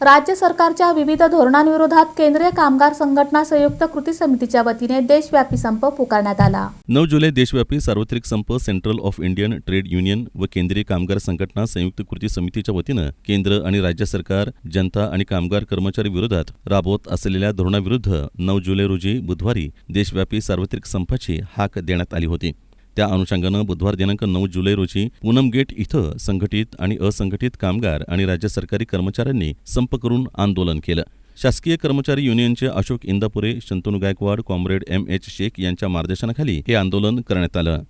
राज्य सरकारच्या विविध धोरणांविरोधात केंद्रीय कामगार संघटना संयुक्त कृती समितीच्या वतीने देशव्यापी संप पुकारण्यात आला. नऊ जुलै देशव्यापी सार्वत्रिक संप central of Indian trade union व केंद्रीय कामगार संघटना संयुक्त कृती समितीच्या वतीनं केंद्र आणि राज्य सरकार जनता आणि कामगार कर्मचारी विरोधात राबवत असलेल्या धोरणाविरुद्ध नऊ जुलै रोजी बुधवारी देशव्यापी सार्वत्रिक संपाची हाक देण्यात आली होती. त्या अनुषंगानं बुधवार दिनांक नऊ जुलै रोजी पूनम गेट इथं संघटित आणि असंघटित कामगार आणि राज्य सरकारी कर्मचाऱ्यांनी संप करून आंदोलन केलं. शासकीय कर्मचारी युनियनचे Ashok Indapure Shantanu Gaikwad comrade M H Shaikh यांच्या मार्गदर्शनाखाली हे आंदोलन करण्यात आलं.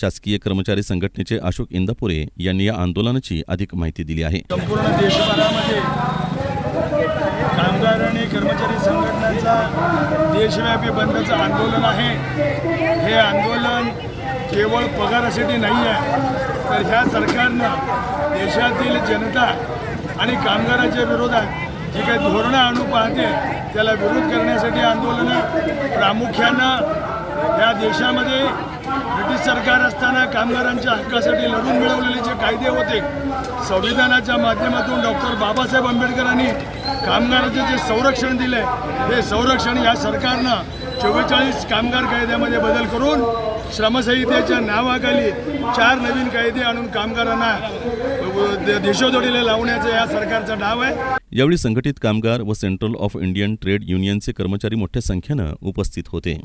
शासकीय कर्मचारी संघटनेचे अशोक इंदापुरे यांनी या आंदोलनाची अधिक माहिती दिली आहे. संपूर्ण देशभरामध्ये कामगार आणि कर्मचारी संघटनांचा देशव्यापी बंदचं आंदोलन आहे. हे आंदोलन केवळ पगारासाठी नाही आहे तर ह्या सरकारनं देशातील जनता आणि कामगारांच्या विरोधात जी काही धोरणं आणू पाहते त्याला विरोध करण्यासाठी आंदोलनं प्रामुख्यानं या देशामध्ये ब्रिटिश सरकार कामगारांच्या हक्कासाठी लढून मिळवलेले जे कायदे होते संविधानाच्या माध्यमातून डॉक्टर बाबासाहेब आंबेडकरांनी कामगारांचे जे संरक्षण दिले ते संरक्षण या सरकारनं चव्वेचाळीस कामगार कायद्यामध्ये बदल करून श्रमसंहितेच्या नावाखाली चार नवीन कायदे आणून कामगारांना दे- देशोधडीला लावण्याचा या सरकारचं नाव आहे. यावेळी संघटित कामगार व सेंट्रल ऑफ इंडियन ट्रेड युनियनचे कर्मचारी मोठ्या संख्येनं उपस्थित होते.